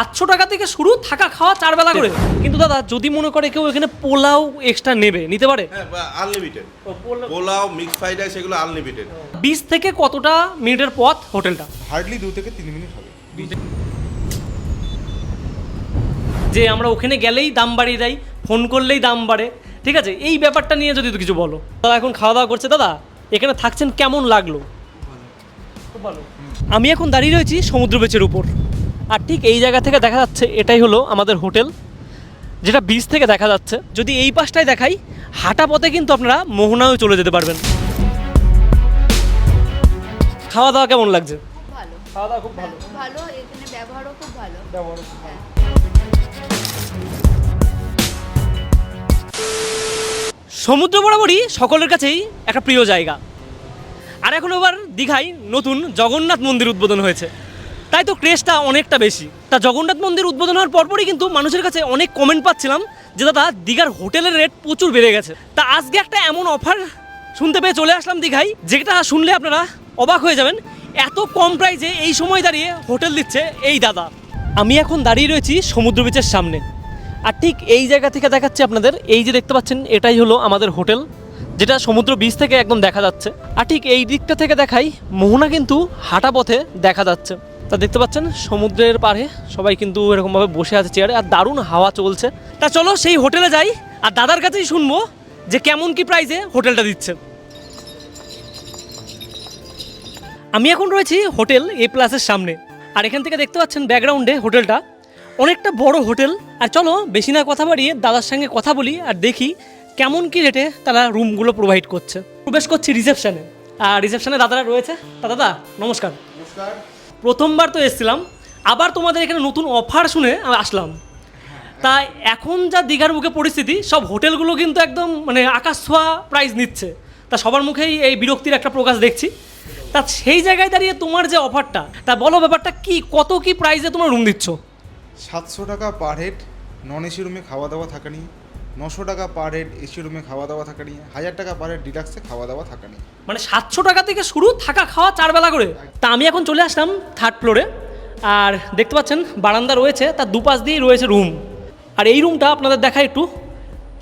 সাতশো টাকা থেকে শুরু থাকা খাওয়া চার বেলা করে। কিন্তু দাদা যদি মনে করে কেউ এখানে পোলাও এক্সট্রা নেবে নিতে পারে? হ্যাঁ unlimited pulao mix fried rice এগুলো আনলিমিটেড বিশ থেকে কতটা মিনিটের পথ হোটেলটা? হার্ডলি দু থেকে তিন মিনিট হবে। যে আমরা ওখানে গেলেই দাম বাড়িয়ে দেয় ফোন করলেই দাম বাড়ে ঠিক আছে? এই ব্যাপারটা নিয়ে যদি কিছু বলো। দাদা এখন খাওয়া দাওয়া করছে। দাদা এখানে থাকছেন কেমন লাগল? খুব ভালো। আমি এখন দাঁড়িয়ে রয়েছি সমুদ্র বেচের উপর। আর ঠিক এই জায়গা থেকে দেখা যাচ্ছে এটাই হলো আমাদের হোটেল যেটা বিচ থেকে দেখা যাচ্ছে। যদি এই পাশটায় দেখাই হাঁটা পথে কিন্তু আপনারা মোহনাও চলে যেতে পারবেন। খাওয়া দাওয়া কেমন লাগছে? ভালো। খাওয়া দাওয়া খুব ভালো। হ্যাঁ, ভালো এখানে ব্যবহারও খুব ভালো। হ্যাঁ। সমুদ্র বরাবরই সকলের কাছেই একটা প্রিয় জায়গা। আর এখন আবার দীঘায় নতুন জগন্নাথ মন্দির উদ্বোধন হয়েছে। তাই তো ক্রেজটা অনেকটা বেশি। তা জগন্নাথ মন্দির উদ্বোধন হওয়ার পরপরই কিন্তু মানুষের কাছে অনেক কমেন্ট পাচ্ছিলাম যে, দাদা, দীঘার হোটেলের রেট প্রচুর বেড়ে গেছে। তা আজকে একটা এমন অফার শুনতে পেয়ে চলে আসলাম দীঘায়, যেটা শুনলে আপনারা অবাক হয়ে যাবেন। এত কম প্রাইসে এই সময় দাঁড়িয়ে হোটেল দিচ্ছে এই দাদা। আমি এখন দাঁড়িয়ে রয়েছি সমুদ্র বিচের সামনে। আর ঠিক এই জায়গা থেকে দেখাচ্ছি আপনাদের। এই যে দেখতে পাচ্ছেন, এটাই হলো আমাদের হোটেল, যেটা সমুদ্র বিচ থেকে একদম দেখা যাচ্ছে। আর ঠিক এই দিকটা থেকে দেখাই, মোহনা কিন্তু হাঁটা পথে দেখা যাচ্ছে। তা দেখতে পাচ্ছেন, সমুদ্রের পাড়ে সবাই কিন্তু এরকমভাবে বসে আছে চেয়ারে আর দারুণ হাওয়া চলছে। তা চলো সেই হোটেলে যাই, আর দাদার কাছেই শুনব যে কেমন কি প্রাইসে হোটেলটা দিচ্ছে। আমি এখন রয়েছি হোটেল এ প্লাসের সামনে, আর এখান থেকে দেখতে পাচ্ছেন ব্যাকগ্রাউন্ডে হোটেলটা। অনেকটা বড় হোটেল, আর চলো বেশি না কথা বাড়িয়ে দাদার সঙ্গে কথা বলি আর দেখি কেমন কি রেটে তারা রুমগুলো প্রোভাইড করছে। প্রবেশ করছি রিসেপশানে আর রিসেপশানে দাদারা রয়েছে। তা দাদা, নমস্কার। নমস্কার। প্রথমবার তো এসেছিলাম, আবার তোমাদের এখানে নতুন অফার শুনে আমি আসলাম। তা এখন যা দীঘার মুখে পরিস্থিতি, সব হোটেলগুলো কিন্তু একদম মানে আকাশ ছোঁয়া প্রাইস নিচ্ছে। তা সবার মুখেই এই বিরক্তির একটা প্রকাশ দেখছি। তা সেই জায়গায় দাঁড়িয়ে তোমার যে অফারটা তা বলো ব্যাপারটা কি, কত কি প্রাইসে তোমার রুম দিচ্ছ? সাতশো টাকা পার হেড নন এসি রুমে খাওয়া দাওয়া থাকা নিয়ে নশো টাকা পার হেড এসি রুমে খাওয়া দাওয়া থাকা নিয়ে, হাজার টাকা পার হেড ডিলাক্সে খাওয়া দাওয়া থাকা নিয়ে। মানে সাতশো টাকা থেকে শুরু থাকা খাওয়া চার বেলা করে। তা আমি এখন চলে আসলাম থার্ড ফ্লোরে আর দেখতে পাচ্ছেন, বারান্দা রয়েছে, তার দুপাশ দিয়েই রয়েছে রুম আর এই রুমটা আপনাদের দেখা একটু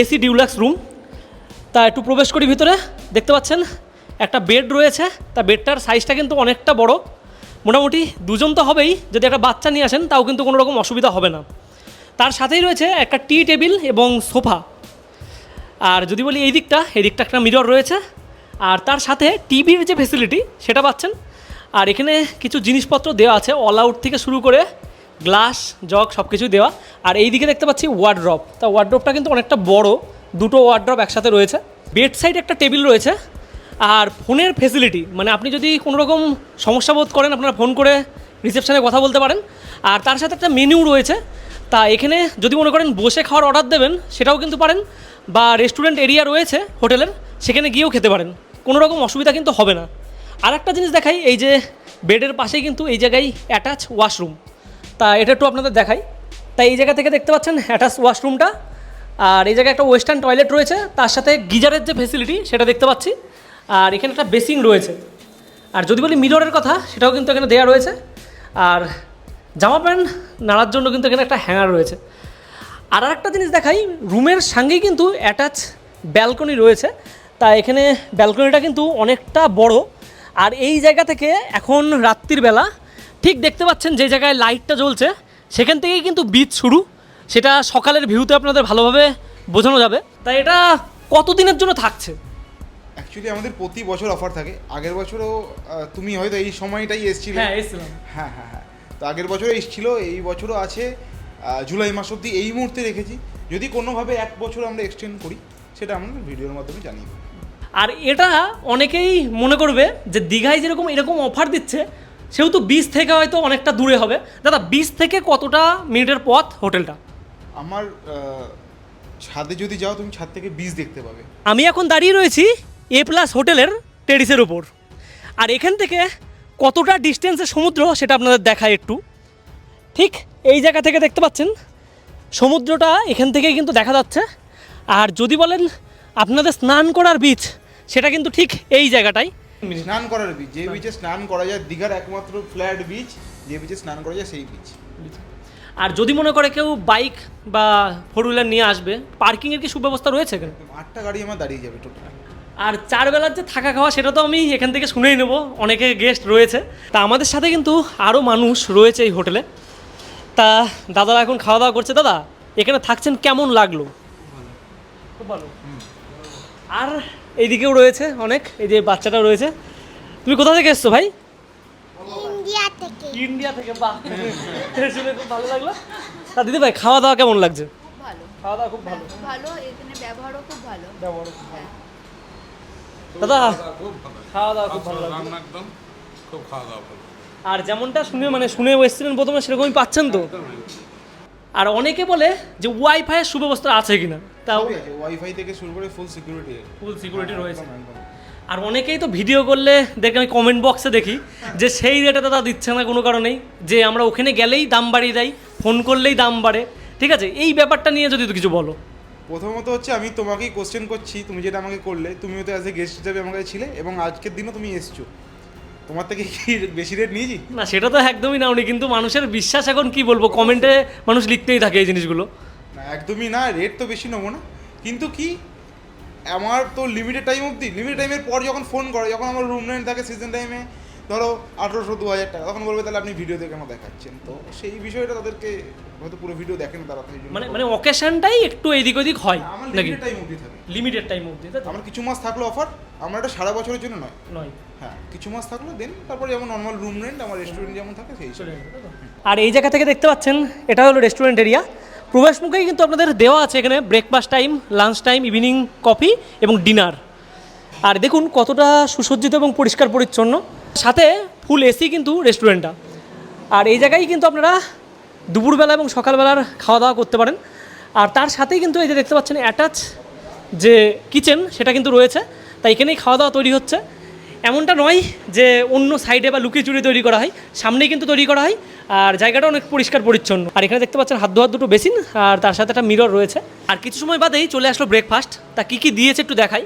এসি ডিউলাক্স রুম তা একটু প্রবেশ করি ভিতরে। দেখতে পাচ্ছেন, একটা বেড রয়েছে, তা বেডটার সাইজটা কিন্তু অনেকটা বড়। মোটামুটি দুজন তো হবেই, যদি একটা বাচ্চা নিয়ে আসেন, তাও কিন্তু কোনো রকম অসুবিধা হবে না। তার সাথেই রয়েছে একটা টি টেবিল এবং সোফা। আর যদি বলি এই দিকটা এই দিকটা একটা মিরর রয়েছে। আর তার সাথে টিভির যে ফেসিলিটি সেটা পাচ্ছেন। আর এখানে কিছু জিনিসপত্র দেওয়া আছে অল আউট থেকে শুরু করে গ্লাস, জগ সব কিছুই দেওয়া। আর এই দিকে দেখতে পাচ্ছি ওয়ার্ড্রপ তা ওয়ার্ড্রপটা কিন্তু অনেকটা বড়, দুটো ওয়ার্ড্রপ একসাথে রয়েছে। বেড সাইড একটা টেবিল রয়েছে। আর ফোনের ফেসিলিটি মানে আপনি যদি কোনো রকম সমস্যা বোধ করেন, আপনারা ফোন করে রিসেপশনে কথা বলতে পারেন। আর তার সাথে একটা মেনিউ রয়েছে। তা এখানে যদি মনে করেন বসে খাওয়ার অর্ডার দেবেন, সেটাও কিন্তু পারেন, বা রেস্টুরেন্ট এরিয়া রয়েছে হোটেলের, সেখানে গিয়েও খেতে পারেন। কোনো রকম অসুবিধা কিন্তু হবে না। আর একটা জিনিস দেখাই, এই যে বেডের পাশেই কিন্তু এই জায়গায় অ্যাটাচ ওয়াশরুম তা এটা একটু আপনাদের দেখাই। তাই এই জায়গা থেকে দেখতে পাচ্ছেন অ্যাটাচ ওয়াশরুমটা আর এই জায়গায় একটা ওয়েস্টার্ন টয়লেট রয়েছে, তার সাথে গিজারের যে ফেসিলিটি সেটা দেখতে পাচ্ছি। আর এখানে একটা বেসিং রয়েছে। আর যদি বলি মিররের কথা, সেটাও কিন্তু এখানে দেওয়া রয়েছে। আর জামা প্যান্ট নাড়ার জন্য কিন্তু এখানে একটা হ্যাঙ্গার রয়েছে। আর একটা জিনিস দেখাই রুমের সঙ্গেই কিন্তু অ্যাটাচ ব্যালকনি রয়েছে। তা এখানে ব্যালকনিটা কিন্তু অনেকটা বড়। আর এই জায়গা থেকে এখন রাত্রির বেলা ঠিক দেখতে পাচ্ছেন যে জায়গায় লাইটটা জ্বলছে সেখান থেকেই কিন্তু বিচ শুরু। সেটা সকালের ভিউতে আপনাদের ভালোভাবে বোঝানো যাবে। তাই এটা কতদিনের জন্য থাকছে? অ্যাকচুয়ালি আমাদের প্রতি বছর অফার থাকে। আগের বছরও তুমি হয়তো এই সময়টাই এসেছিলে। হ্যাঁ এসেছিলাম। হ্যাঁ হ্যাঁ হ্যাঁ। তো আগের বছরও এসেছিল এই বছরও আছে জুলাই মাস অবধি এই মুহূর্তে রেখেছি। যদি কোনোভাবে এক বছর আমরা এক্সটেন্ড করি সেটা আমরা ভিডিওর মাধ্যমে জানিয়ে দেবো। আর এটা অনেকেই মনে করবে যে দীঘায় যেরকম এরকম অফার দিচ্ছে সেহেতু বিচ থেকে হয়তো অনেকটা দূরে হবে। দাদা বিচ থেকে কতটা মিনিটের পথ হোটেলটা? আমার ছাদে যদি যাও তুমি ছাদ থেকে বীজ দেখতে পাবে। আমি এখন দাঁড়িয়ে রয়েছি এ প্লাস হোটেলের টেরিসের উপর। আর এখান থেকে কতটা ডিস্টেন্সে সমুদ্র সেটা আপনাদের দেখায় একটু। ঠিক এই জায়গা থেকে দেখতে পাচ্ছেন সমুদ্রটা এখান থেকেই কিন্তু দেখা যাচ্ছে। আর যদি বলেন আপনাদের স্নান করার বিচ সেটা কিন্তু ঠিক এই জায়গাটাই। স্নান করার বীজ যে বিচে স্নান করা যায় দীঘার একমাত্র ফ্ল্যাট বিচ যে বিচে স্নান করা যায় সেই বিচ আর যদি মনে করে কেউ বাইক বা ফোর হুইলার নিয়ে আসবে পার্কিংয়ের কি সুব্যবস্থা রয়েছে এখানে? আটটা গাড়ি আমার দাঁড়িয়ে যাবে টোটাল আর চার বেলার যে থাকা খাওয়া সেটা তো আমি এখান থেকে শুনেই নেব। অনেকে গেস্ট রয়েছে। তা আমাদের সাথে কিন্তু আরও মানুষ রয়েছে এই হোটেলে। তা দাদারা এখন খাওয়া দাওয়া করছে। দাদা এখানে থাকছেন কেমন লাগল? খুব ভালো। আর এইদিকেও রয়েছে অনেক এই যে বাচ্চাটা রয়েছে। তুমি কোথা থেকে এসছো ভাই? ইন্ডিয়া থেকে। ইন্ডিয়া থেকে বাহ। শুনে খুব ভালো লাগল। তা দিদি ভাই খাওয়া দাওয়া কেমন লাগছে? খুব ভালো। খাওয়া দাওয়া খুব ভালো। ভালো এখানে ব্যবহারও খুব ভালো। হ্যাঁ। দাদা খাওয়া দাওয়া খুব ভালো। একদম খুব খাওয়া দাওয়া ভালো। আর যেমনটা শুনে মানে শুনে এসেছিলেন প্রথমে সেরকমই পাচ্ছেন তো? আর অনেকে বলে যে ওয়াইফাইয়ের সুব্যবস্থা আছে কিনা। তাও ওয়াইফাই থেকে শুরু করে ফুল সিকিউরিটি ফুল সিকিউরিটি রয়েছে। আর অনেকেই তো ভিডিও করলে দেখে আমি কমেন্ট বক্সে দেখি যে সেই রেটে দাদা দিচ্ছে না কোনো কারণেই যে আমরা ওখানে গেলেই দাম বাড়িয়ে দেয় ফোন করলেই দাম বাড়ে। ঠিক আছে? এই ব্যাপারটা নিয়ে যদি তো কিছু বলো। প্রথমত হচ্ছে আমি তোমাকেই কোশ্চেন করছি তুমি যেটা আমাকে করলে তুমিও তো অ্যাজ এ গেস্ট হিসাবে আমার কাছে ছিলে এবং আজকের দিনও তুমি এসছো। তোমার থেকে কি বেশি রেট নিয়েছি? না সেটা তো একদমই নাওনি কিন্তু মানুষের বিশ্বাস এখন কি বলব কমেন্টে মানুষ লিখতেই থাকে এই জিনিসগুলো। না একদমই না রেট তো বেশি নেব না। কিন্তু কি আমার তো লিমিটেড টাইম অবধি লিমিটেড টাইমের পর যখন ফোন করে যখন আমার রুম রেন্ট থাকে সিজন টাইমে ধরো আঠেরোশো দু হাজার টাকা। তখন বলবে তাহলে আপনি ভিডিও দেখে আমার দেখাচ্ছেন। তো সেই বিষয়টা তাদেরকে হয়তো পুরো ভিডিও দেখেন তারা মানে মানে অকেশনটাই একটু এদিক ওদিক হয় আমার লিমিটেড টাইম অবধি থাকে। লিমিটেড টাইম অবধি আমার কিছু মাস থাকল অফার আমার এটা সারা বছরের জন্য নয়। নয়। হ্যাঁ কিছু মাস থাকল দেন তারপর যেমন নর্মাল রুম রেন্ট আমার রেস্টুরেন্ট যেমন থাকে সেই আর এই জায়গা থেকে দেখতে পাচ্ছেন এটা হলো রেস্টুরেন্ট এরিয়া প্রবেশ মুখেই কিন্তু আপনাদের দেওয়া আছে এখানে breakfast time lunch time evening coffee এবং ডিনার আর দেখুন কতটা সুসজ্জিত এবং পরিষ্কার পরিচ্ছন্ন সাথে ফুল এসি কিন্তু রেস্টুরেন্টটা আর এই জায়গায় কিন্তু আপনারা দুপুরবেলা এবং সকালবেলার খাওয়া দাওয়া করতে পারেন। আর তার সাথেই কিন্তু এই যে দেখতে পাচ্ছেন অ্যাটাচ যে কিচেন সেটা কিন্তু রয়েছে। তাই এখানেই খাওয়া দাওয়া তৈরি হচ্ছে। এমনটা নয় যে অন্য সাইডে বা লুকিয়ে চুরি তৈরি করা হয়। সামনেই কিন্তু তৈরি করা হয়। আর জায়গাটা অনেক পরিষ্কার পরিচ্ছন্ন। আর এখানে দেখতে পাচ্ছেন হাত ধোয়ার দুটো বেসিন। আর তার সাথে একটা মিরর রয়েছে। আর কিছু সময় বাদেই চলে আসলো ব্রেকফাস্ট তা কী কী দিয়েছে একটু দেখাই।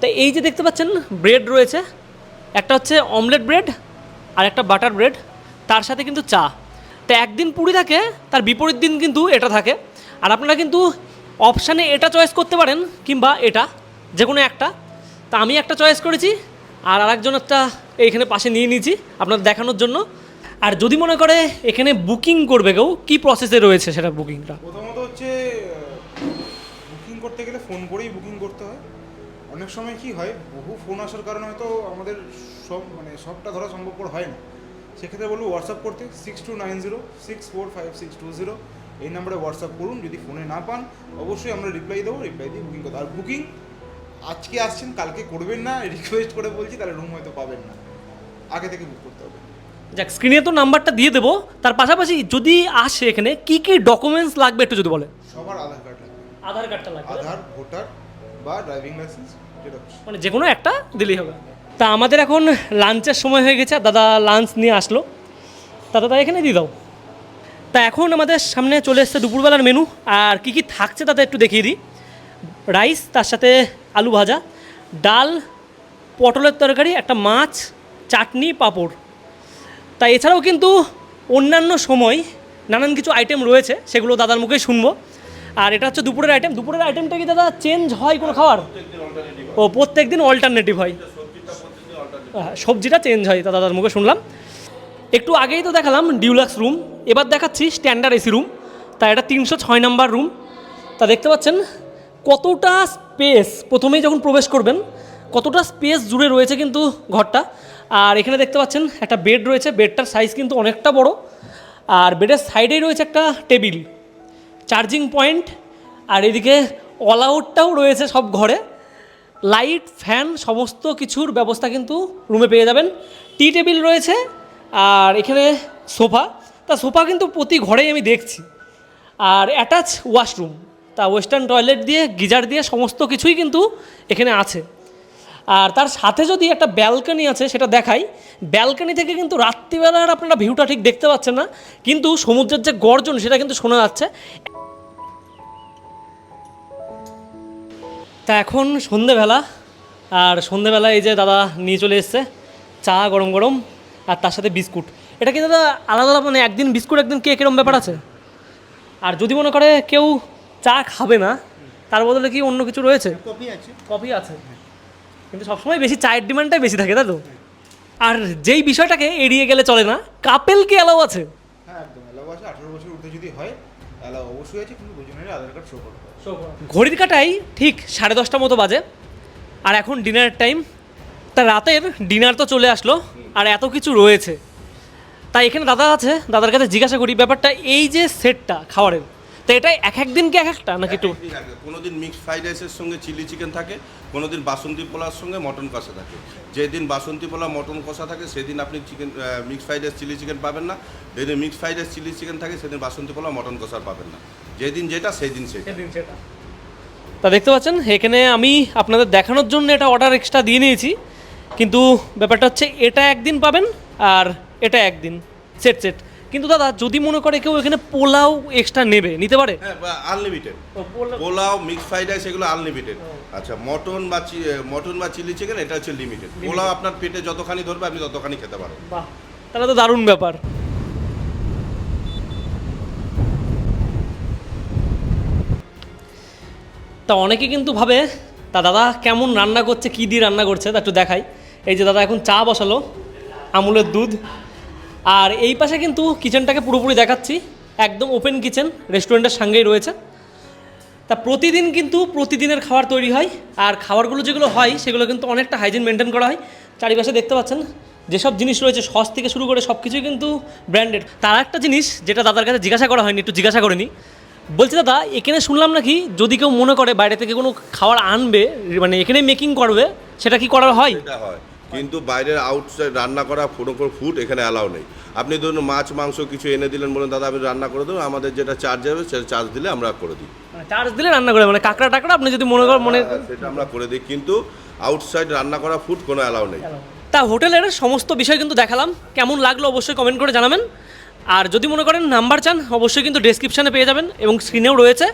তা এই যে দেখতে পাচ্ছেন ব্রেড রয়েছে। একটা হচ্ছে অমলেট ব্রেড আর একটা বাটার ব্রেড, তার সাথে কিন্তু চা। তো একদিন পুরি থাকে, তার বিপরীত দিন কিন্তু এটা থাকে। আর আপনারা কিন্তু অপশানে এটা চয়েস করতে পারেন কিংবা এটা যে কোনো একটা। তা আমি একটা চয়েস করেছি, আর আরেকজন একটা এইখানে পাশে নিয়ে নিয়েছি আপনার দেখানোর জন্য। আর যদি মনে করে এখানে বুকিং করবে কেউ, কী প্রসেসে রয়েছে সেটা বুকিংটা? প্রথমত হচ্ছে বুকিং করতে গেলে ফোন করেই বুকিং করতে হয়। অনেক সময় কি হয় বহু ফোন আসার কারণে হয়তো আমাদের সব মানে সবটা ধরা সম্ভবপর হয় না। সেক্ষেত্রে বলব হোয়াটসঅ্যাপ করতে six two nine zero six four five six two zero এই নাম্বারে হোয়াটসঅ্যাপ করুন যদি ফোনে না পান অবশ্যই আমরা রিপ্লাই দেবো রিপ্লাই দিয়ে বুকিং করতে আর বুকিং আজকে আসছেন কালকে করবেন না রিকোয়েস্ট করে বলছি তাহলে রুম হয়তো পাবেন না। আগে থেকে বুক করতে হবে। যাক স্ক্রিনে তো নাম্বারটা দিয়ে দেবো। তার পাশাপাশি যদি আসে এখানে কী কী ডকুমেন্টস লাগবে একটু যদি বলে? সবার আধার কার্ড লাগবে। আধার কার্ডটা লাগবে। আধার ভোটার বা ড্রাইভিং লাইসেন্স মানে যে কোনো একটা দিলেই হবে। তা আমাদের এখন লাঞ্চের সময় হয়ে গেছে, দাদা লাঞ্চ নিয়ে আসলো। তা দাদা এখানে দিয়ে দাও। তা এখন আমাদের সামনে চলে এসছে দুপুরবেলার মেনু আর কি কি থাকছে তাতে একটু দেখিয়ে দিই। রাইস তার সাথে আলু ভাজা, ডাল, পটলের তরকারি, একটা মাছ, চাটনি, পাঁপড়। তা এছাড়াও কিন্তু অন্যান্য সময় নানান কিছু আইটেম রয়েছে, সেগুলো দাদার মুখেই শুনব। আর এটা হচ্ছে দুপুরের আইটেম দুপুরের আইটেমটা কি দাদা? চেঞ্জ হয় কোনো খাবার? ও প্রত্যেক দিন অল্টারনেটিভ হয় সবজিটা চেঞ্জ হয়। তা দাদার মুখে শুনলাম। একটু আগেই তো দেখালাম ডিউলাক্স রুম এবার দেখাচ্ছি স্ট্যান্ডার্ড এসি রুম তা এটা তিনশো ছয় নাম্বার রুম তা দেখতে পাচ্ছেন, কতটা স্পেস প্রথমেই যখন প্রবেশ করবেন, কতটা স্পেস জুড়ে রয়েছে কিন্তু ঘরটা। আর এখানে দেখতে পাচ্ছেন, একটা বেড রয়েছে। বেডটার সাইজ কিন্তু অনেকটা বড়। আর বেডের সাইডেই রয়েছে একটা টেবিল চার্জিং পয়েন্ট আর এদিকে অল আউটটাও রয়েছে সব ঘরে। লাইট ফ্যান সমস্ত কিছুর ব্যবস্থা কিন্তু রুমে পেয়ে যাবেন। টি টেবিল রয়েছে, আর এখানে সোফা তা সোফা কিন্তু প্রতি ঘরেই আমি দেখছি। আর অ্যাটাচ ওয়াশরুম তা ওয়েস্টার্ন টয়লেট দিয়ে, গিজার দিয়ে সমস্ত কিছুই কিন্তু এখানে আছে। আর তার সাথে যদি একটা ব্যালকনি আছে, সেটা দেখাই। ব্যালকনি থেকে কিন্তু রাত্রিবেলার আপনারা ভিউটা ঠিক দেখতে পাচ্ছেন না, কিন্তু সমুদ্রের যে গর্জন, সেটা কিন্তু শোনা যাচ্ছে। তা এখন সন্ধেবেলা আর সন্ধেবেলা এই যে দাদা নিয়ে চলে এসছে চা গরম গরম আর তার সাথে বিস্কুট। এটা কি দাদা আলাদা আলাদা মানে একদিন বিস্কুট একদিন কেক এরকম ব্যাপার আছে? আর যদি মনে করে কেউ চা খাবে না তার বদলে কি অন্য কিছু রয়েছে? কপি আছে। কফি আছে। কিন্তু সবসময় বেশি চায়ের ডিমান্ডটাই বেশি থাকে তাই তো? আর যেই বিষয়টাকে এড়িয়ে গেলে চলে না কাপেল কি অ্যালাউ আছে? হ্যাঁ একদম অ্যালাউ আছে। আঠারো বছর উঠে যদি হয় অ্যালাউ অবশ্যই আছে কিন্তু দুজনেরই আধার কার্ড শো করতে হবে। ঘড়ির কাটাই ঠিক সাড়ে দশটা মতো বাজে। আর এখন ডিনারের টাইম তা রাতের ডিনার তো চলে আসলো, আর এত কিছু রয়েছে। তাই এখানে দাদা আছে, দাদার কাছে জিজ্ঞাসা করি, ব্যাপারটা এই যে সেটটা খাবারের, তো এটা এক এক দিন কি এক একটা নাকি একটু? একদিন। কোনোদিন মিক্সড ফ্রাইড রাইসের সঙ্গে চিলি চিকেন থাকে, কোনোদিন বাসন্তী পোলার সঙ্গে মটন কষা থাকে। যেদিন বাসন্তী পোলা মটন কষা থাকে, সেদিন আপনি chicken mixed fried rice chilli chicken পাবেন না। যেদিন mixed fried rice chilli chicken থাকে, সেদিন বাসন্তী পোলা মটন কষা পাবেন না। যেদিন যেটা সেই দিন সেটা। তা দেখতে পাচ্ছেন এখানে আমি আপনাদের দেখানোর জন্য এটা অর্ডার এক্সট্রা দিয়ে নিয়েছি। কিন্তু ব্যাপারটা হচ্ছে এটা একদিন পাবেন আর এটা একদিন। Set set. কিন্তু দাদা যদি মনে করে কেউ এখানে পোলাও এক্সট্রা নেবে নিতে পারে? হ্যাঁ unlimited pulao. Mix fried rice এগুলো আনলিমিটেড আচ্ছা মটন বা মটন বা চিলি চিকেন এটা হচ্ছে লিমিটেড পোলাও আপনার পেটে যতখানি ধরবে আপনি ততখানি খেতে পারেন। বাহ। তাহলে তো দারুণ ব্যাপার। তা অনেকে কিন্তু ভাবে, তা দাদা কেমন রান্না করছে, কী দিয়ে রান্না করছে? তা একটু দেখাই। এই যে দাদা এখন চা বসালো, আমুলের দুধ। আর এই পাশে কিন্তু কিচেনটাকে পুরোপুরি দেখাচ্ছি। একদম ওপেন কিচেন, রেস্টুরেন্টের সঙ্গেই রয়েছে। তা প্রতিদিন কিন্তু প্রতিদিনের খাবার তৈরি হয়। আর খাবারগুলো যেগুলো হয়, সেগুলো কিন্তু অনেকটা হাইজিন মেনটেন করা হয়। চারিপাশে দেখতে পাচ্ছেন, যেসব জিনিস রয়েছে, সস থেকে শুরু করে সব কিছুই কিন্তু ব্র্যান্ডেড তার একটা জিনিস, যেটা দাদার কাছে জিজ্ঞাসা করা হয়নি, একটু জিজ্ঞাসা করে নি বলছি দাদা এখানে শুনলাম নাকি যদি কেউ মনে করে বাইরে থেকে কোনো খাবার আনবে মানে এখানে মেকিং করবে সেটা কি করা হয়? এটা হয়। কিন্তু বাইরের আউটসাইড রান্না করা কোনো ফুড এখানে অ্যালাউ নেই। আপনি ধরুন মাছ মাংস কিছু এনে দিলেন বলেন দাদা আপনি রান্না করে দেবো আমাদের যেটা চার্জ হবে সেটা চার্জ দিলে আমরা করে দিই। চার্জ দিলে রান্না করে মানে কাঁকড়া টাকড়া আপনি যদি মনে করেন মনে হ্যাঁ, সেটা আমরা করে দিই। কিন্তু আউটসাইড রান্না করা ফুড কোনো অ্যালাউ নেই। তা হোটেলের সমস্ত বিষয় কিন্তু দেখালাম। কেমন লাগল অবশ্যই কমেন্ট করে জানাবেন। আর যদি মনে করেন নাম্বার চান, অবশ্যই কিন্তু ডেসক্রিপশানে পেয়ে যাবেন এবং স্ক্রিনেও রয়েছে।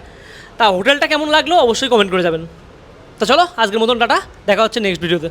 তা হোটেলটা কেমন লাগল, অবশ্যই কমেন্ট করে যাবেন। তো চলো, আজকের মতন টাটা, দেখা হচ্ছে নেক্সট ভিডিওতে